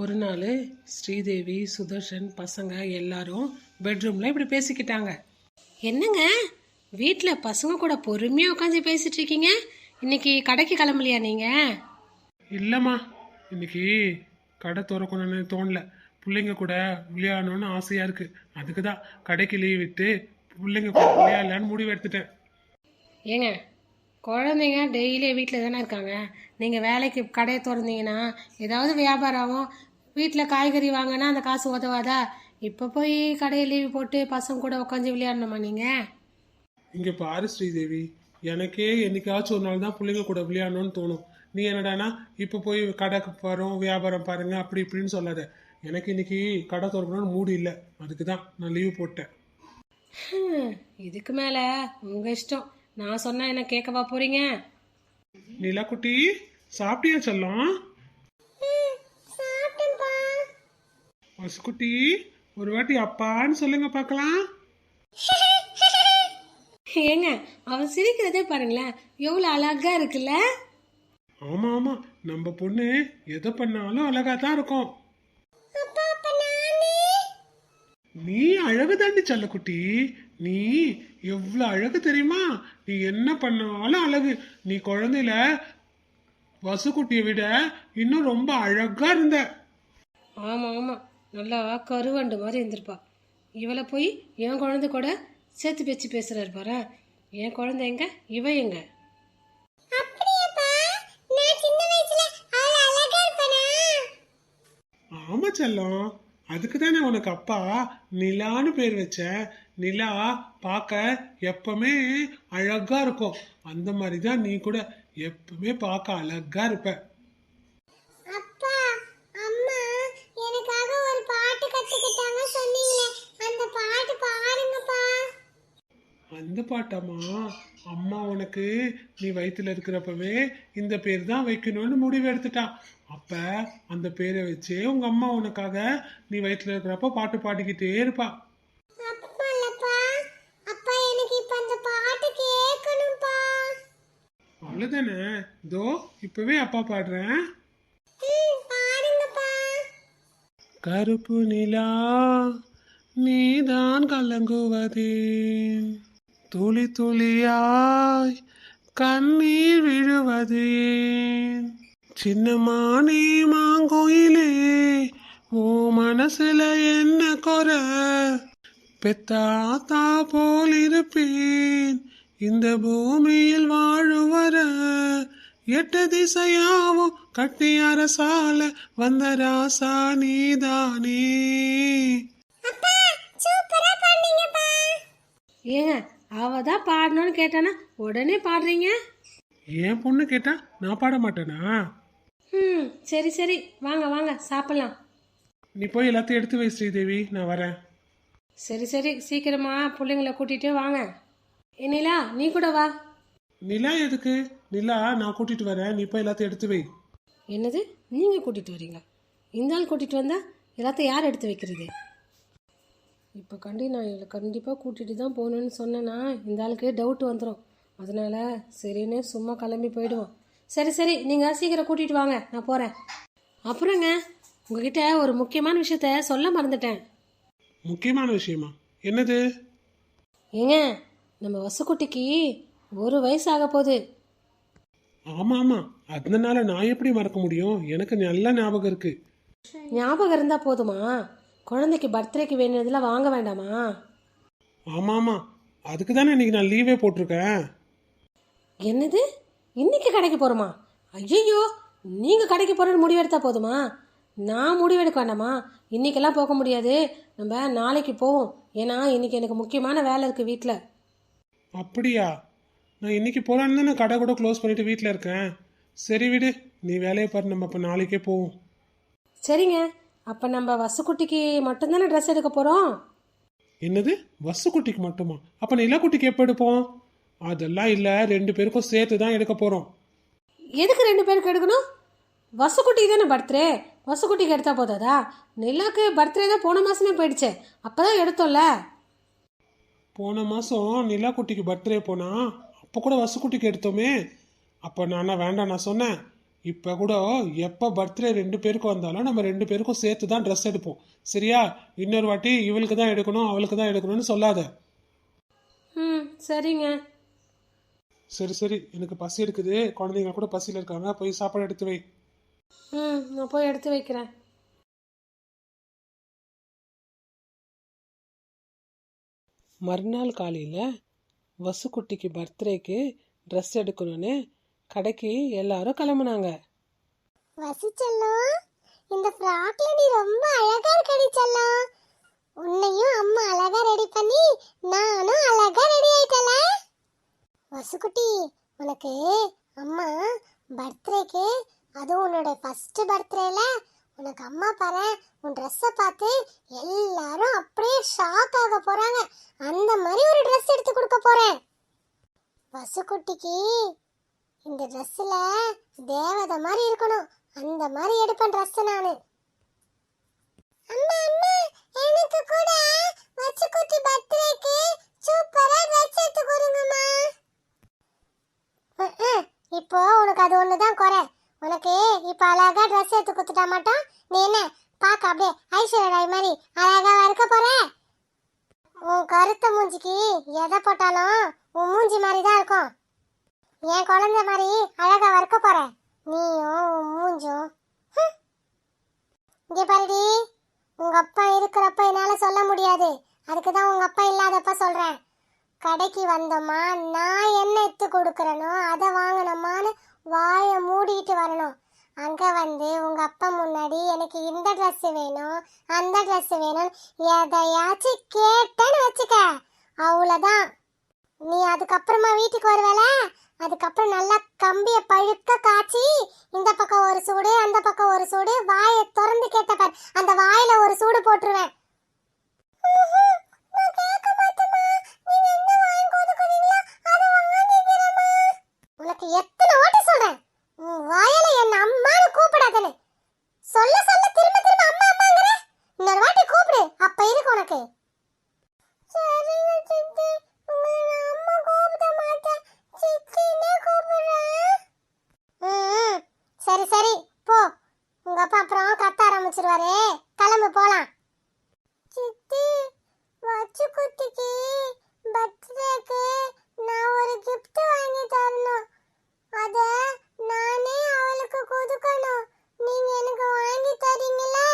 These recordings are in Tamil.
ஒரு நாள் ஸ்ரீதேவி சுதர்ஷன் பசங்க எல்லாரும் பெட்ரூமில் இப்படி பேசிக்கிட்டாங்க. என்னங்க? வீட்டில் பசங்க கூட பொறுமையாக உட்காந்து பேசிட்டு இருக்கீங்க? இன்னைக்கு கடைக்கு கிளம்பலையா நீங்க? இல்லைம்மா. இன்னைக்கு கடை திறக்கணும்னு தோணல. பிள்ளைங்க கூட விளையாடணும்னு ஆசையாக இருக்கு. அதுக்கு தான் கடைக்கு லீவ் விட்டு பிள்ளைங்க கூட விளையாடலான்னு முடிவு எடுத்துட்டேன். ஏங்க குழந்தைங்க டெய்லி வீட்டில் தானே இருக்காங்க. நீங்கள் வேலைக்கு கடையை திறந்தீங்கன்னா ஏதாவது வியாபாரம் ஆகும். வீட்டில் காய்கறி வாங்கினா அந்த காசு உதவாதா? இப்போ போய் கடையை லீவு போட்டு பசங்க கூட உட்காந்து விளையாடணுமா நீங்கள் இங்கே பாரு ஸ்ரீதேவி. எனக்கே என்னைக்காச்சும் ஒரு நாள் தான் பிள்ளைங்க கூட விளையாடணும்னு தோணும். நீ என்னடானா இப்போ போய் கடைக்கு போகிறோம் வியாபாரம் பாருங்க அப்படி இப்படின்னு சொல்லாத. எனக்கு இன்னைக்கு கடை திறக்கணும்னு மூடு இல்லை. அதுக்கு தான் நான் லீவு போட்டேன். இதுக்கு மேலே உங்கள் இஷ்டம். நான் சொன்னால் என்ன கேட்கவா போகிறீங்க நிலா குட்டி சாப்பிட்டியா செல்லம்? வசுக்குட்டி ஒரு வாட்டி அப்பான்னு சொல்லுங்க பார்க்கலாம். ஏங்க அவன் சிரிக்கிறதே பாருங்களேன் எவ்வளோ அழகா இருக்குல்ல? ஆமா ஆமா நம்ம பொண்ணு எதை பண்ணாலும் அழகா தான் இருக்கும். நீ அழகு தாண்டி செல்லக்குட்டி. நீ எவ்வளவு அழகு தெரியுமா? நீ என்ன பண்ணாலும் அழகு. நீ குழந்தையில வசுக்குட்டியை விட இன்னும் ரொம்ப அழகா இருந்த. ஆமாம் ஆமாம் நல்லா கருவண்டு மாதிரி இருந்திருப்பா. இவளை போய் என் குழந்தை கூட சேர்த்து பேச்சு பேசுறாரு பாரு. என் குழந்தை எங்க? இவ எங்க? ஆமா செல்லம். அதுக்கு தானே உனக்கு அப்பா? நிலான்னு பேர் வச்சேன் நிலா பார்க்க எப்பவுமே அழகா இருக்கும். அந்த மாதிரி தான் நீ கூட எப்பவுமே பார்க்க அழகா இருப்ப. அப்பா அம்மா எனக்காக ஒரு பாட்டு கத்துக்கிட்டாங்க சொன்னீங்களே. அந்த பாட்டு பாடுங்கப்பா. அந்த பாட்டாமா அம்மா உனக்கு நீ வயித்துல இருக்கிறப்பவே இந்த பேர் தான் வைக்கணும்னு முடிவு எடுத்துட்டா அப்ப அந்த பேரை வச்சே உங்க அம்மா உனக்காக நீ வயித்துல இருக்கிறப்ப பாட்டு பாடிக்கிட்டே இருப்பா. அவ்வளவுதானே இதோ இப்பவே அப்பா பாடுறேன். கருப்பு நிலா நீதான் கலங்குவதே. துளி துளியாய் கண்ணீர் விழுவதே சின்னமானே மாங்கோயிலே ஓ மனசுல என்ன குறை? பெத்தாத்தா போல் இருப்பேன் இந்த பூமியில் வாழுவர எட்டு திசையாவும் கட்டி அரசால வந்த ராசா நீதானே. ஏங்க அவ தான் பாடணும்னு கேட்டானா உடனே பாடுறீங்க? என் பொண்ணு கேட்டா நான் பாட மாட்டேனா? ம் சரி சரி. வாங்க வாங்க சாப்பிடலாம். நீ போய் எல்லாத்தையும் எடுத்து வை ஸ்ரீதேவி. நான் வரேன். சரி சரி. சீக்கிரமா பிள்ளைங்கள கூட்டிகிட்டு வாங்க. ஏ நிலா நீ கூட வா. நிலா எதுக்கு? நிலா நான் கூட்டிட்டு வரேன். நீ போய் எல்லாத்தையும் எடுத்து வை. என்னது? நீங்கள் கூட்டிகிட்டு வரீங்களா? இந்த ஆள் கூட்டிகிட்டு வந்தா எல்லாத்தையும் யார் எடுத்து வைக்கிறது? இப்போ கண்டி நான் இவளை கண்டிப்பாக கூட்டிகிட்டு தான் போகணுன்னு சொன்னேன்னா இந்த ஆளுக்கு டவுட் வந்துடும் அதனால சரின்னு சும்மா கிளம்பி போயிடுவோம். சரி சரி நீங்கள் சீக்கிரம் கூட்டிகிட்டு வாங்க நான் போகிறேன் அப்புறங்க உங்ககிட்ட ஒரு முக்கியமான விஷயத்த சொல்ல மறந்துட்டேன். முக்கியமான விஷயமா? என்னது? ஏங்க நம்ம வசுக்குட்டிக்கு ஒரு வயசு ஆக போகுது. ஆமா ஆமா அதனால நான் எப்படி மறக்க முடியும்? எனக்கு நல்ல ஞாபகம் இருக்கு. ஞாபகம் இருந்தால் போதுமா? குழந்தைக்கு பர்த்டேக்கு வேணுனதெல்லாம் வாங்க வேண்டாமா? ஆமா ஆமா அதுக்கு தானே இன்னைக்கு நான் லீவே போட்டிருக்கேன். என்னது? இன்னைக்கு கடைக்கு போகிறோமா ஐயோ நீங்கள் கடைக்கு போகிறேன்னு முடிவெடுத்தா போதுமா? நான் முடிவெடுக்க வேண்டாமா? இன்னைக்கெல்லாம் போக முடியாது. நம்ம நாளைக்கு போவோம். ஏன்னா இன்னைக்கு எனக்கு முக்கியமான வேலை இருக்குது வீட்டில் அப்படியா? நான் இன்னைக்கு போலான்னு தானே கடை கூட க்ளோஸ் பண்ணிட்டு வீட்டில் இருக்கேன். சரி விடு நீ வேலையை பாரு. நம்ம அப்போ நாளைக்கே போவோம். சரிங்க. அப்போ நம்ம வசுக்குட்டிக்கு மட்டும்தானே ட்ரெஸ் எடுக்க போகிறோம் என்னது? வசுக்குட்டிக்கு மட்டுமா? அப்போ நிலக்குட்டிக்கு எப்போ எடுப்போம்? அதெல்லாம் இல்லை. ரெண்டு பேருக்கும் சேர்த்து தான் எடுக்க போகிறோம் எதுக்கு ரெண்டு பேருக்கு எடுக்கணும்? வசுக்குட்டிக்கு தானே பர்த்டே. வசுக்குட்டிக்கு எடுத்தா போதாதா? நிலாக்கு பர்த்டே தான் போன மாதமே போயிடுச்சே. அப்போ தான் எடுத்தோம்ல. போன மாதம் நிலாக்குட்டிக்கு பர்த்டே போனா அப்போ கூட வசுக்குட்டிக்கு எடுத்தோமே. அப்போ நான் வேண்டாம் நான் சொன்னேன். இப்போ கூட எப்போ பர்த்டே ரெண்டு பேருக்கும் வந்தாலும் நம்ம ரெண்டு பேருக்கும் சேர்த்து தான் ட்ரெஸ் எடுப்போம். சரியா? இன்னொரு வாட்டி இவளுக்கு தான் எடுக்கணும் அவளுக்கு தான் எடுக்கணும்னு சொல்லாத. ம் சரிங்க. சரி சரி. எனக்கு பசி எடுக்குது. குழந்தைங்க கூட பசியில் இருக்காங்க. போய் சாப்பாடு எடுத்து வை. ம் நான் போய் எடுத்து வைக்கிறேன். மறுநாள் காலையில் வசுக்குட்டிக்கு பர்த்டேக்கு ட்ரெஸ் எடுக்கணும்னு கடைக்கு எல்லாரும் கிளம்புனாங்க. வசிச்செல்லாம் இந்த ஃப்ராக்ல நீ ரொம்ப அழகா இருக்கடி செல்லம் உன்னையும் அம்மா அழகா ரெடி பண்ணி நானும் அழகா ரெடி ஆயிட்டல. வசுக்குட்டி உனக்கு அம்மா பர்த்டேக்கு அதுவும் உன்னோட ஃபர்ஸ்ட் பர்த்டேல உனக்கு அம்மா பாரு உன் ட்ரெஸ்ஸை பார்த்து எல்லாரும் அப்படியே ஷாக் ஆக போறாங்க. அந்த மாதிரி ஒரு ட்ரெஸ் எடுத்து கொடுக்க போறேன். வசுக்குட்டிக்கு இந்த ட்ரெஸ்ஸில் தேவதை மாதிரி இருக்கணும். அந்த மாதிரி எடுப்பேன் ட்ரெஸ் நான். அம்மா அம்மா எனக்கு கூட வச்சு குட்டி பர்த்டேக்கு சூப்பரா ட்ரெஸ் எடுத்து கொடுங்கம்மா. இப்போ உனக்கு அது ஒன்று தான் குறை. உனக்கு இப்போ அழகாக ட்ரெஸ் எடுத்து கொடுத்துட்டா மாட்டோம் நீ என்ன? பார்க்க அப்படியே ஐஸ்வர்யா ராய் மாதிரி அழகாக இருக்க போற? உன் கருத்த மூஞ்சிக்கு எதை போட்டாலும் உன் மூஞ்சி மாதிரி தான் இருக்கும். என் குழந்தை மாதிரி அழகா வறுக்க போற. நீயும் மூஞ்சும். இங்கே இங்க பாருடி உங்க அப்பா இருக்கிறப்ப என்னால சொல்ல முடியாது. அதுக்கு தான் உங்க அப்பா இல்லாதப்ப சொல்றேன். கடைக்கு வந்தோமா நான் என்ன எடுத்து கொடுக்குறேனோ அதை வாங்கினோமான்னு வாயை மூடிட்டு வரணும். அங்க வந்து உங்க அப்பா முன்னாடி எனக்கு இந்த ட்ரெஸ்ஸு வேணும் அந்த ட்ரெஸ்ஸு வேணும் எதையாச்சும் கேட்டேன்னு வச்சுக்க. அவ்வளோதான் நீ அதுக்கப்புறமா வீட்டுக்கு வருவல? அதுக்கப்புறம் நல்லா கம்பிய பழுக்க காய்ச்சி இந்த பக்கம் ஒரு சூடு அந்த பக்கம் ஒரு சூடு வாயை திறந்து கேட்ட அந்த வாயில ஒரு சூடு போட்டுருவேன் உனக்கு எத்தனை வாட்டி சொல்றேன் உன் வாயில என்ன அம்மான்னு கூப்பிடாதன்னு சொல்ல சொல்ல திரும்ப திரும்ப அம்மா அம்மாங்கிற இன்னொரு வாட்டி கூப்பிடு அப்ப இருக்கு உனக்கு சரிங்க சித்தி உங்களை நான் அம்மா கூப்பிட மாட்டேன் சித்தினே கூப்பிடுறேன் ம் சரி சரி போ உங்க அப்பா அப்புறம் கத்த ஆரம்பிச்சிருவாரு கிளம்பு போலாம். சித்தி வச்சு குத்திக்கு பர்த்டேக்கு நான் ஒரு கிஃப்ட் வாங்கி தரணும். அத நானே அவளுக்கு கொடுக்கணும். நீங்க எனக்கு வாங்கி தரீங்களா?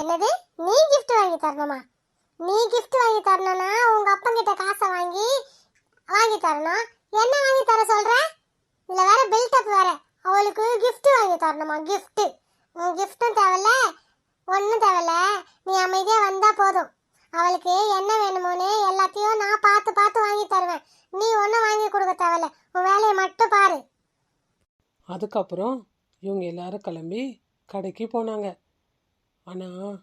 என்னது? நீ கிஃப்ட் வாங்கி தரணுமா? நீ கிஃப்ட் வாங்கி தரணும்னா உங்க அப்பா கிட்ட காசை வாங்கி வாங்கி தரணும். என்ன வாங்கி தர சொல்ற? இதுல வேற பில்டப் வேற. அவளுக்கு கிஃப்ட் வாங்கி தரணுமா? கிஃப்ட்டு உன் கிஃப்ட்டும் தேவையில்ல ஒன்றும் தேவையில்ல. நீ அமைதியாக வந்தால் போதும். அவளுக்கு என்ன வேணுமோன்னு எல்லாத்தையும் நான் பார்த்து பார்த்து வாங்கி தருவேன். நீ ஒன்றும் வாங்கி கொடுக்க தேவையில்ல. உன் வேலையை மட்டும் பாரு. அதுக்கப்புறம் இவங்க எல்லாரும் கிளம்பி கடைக்கு போனாங்க. ஆனால்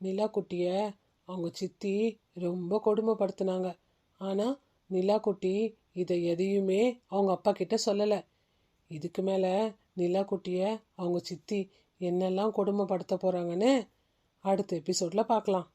நிலா குட்டியை அவங்க சித்தி ரொம்ப கொடுமைப்படுத்தினாங்க. ஆனால் நிலா குட்டி இதை எதையுமே அவங்க அப்பா கிட்ட சொல்லலை. இதுக்கு மேலே நிலா குட்டியை அவங்க சித்தி என்னெல்லாம் கொடுமைப்படுத்த போகிறாங்கன்னு அடுத்த எபிசோடில் பார்க்கலாம்.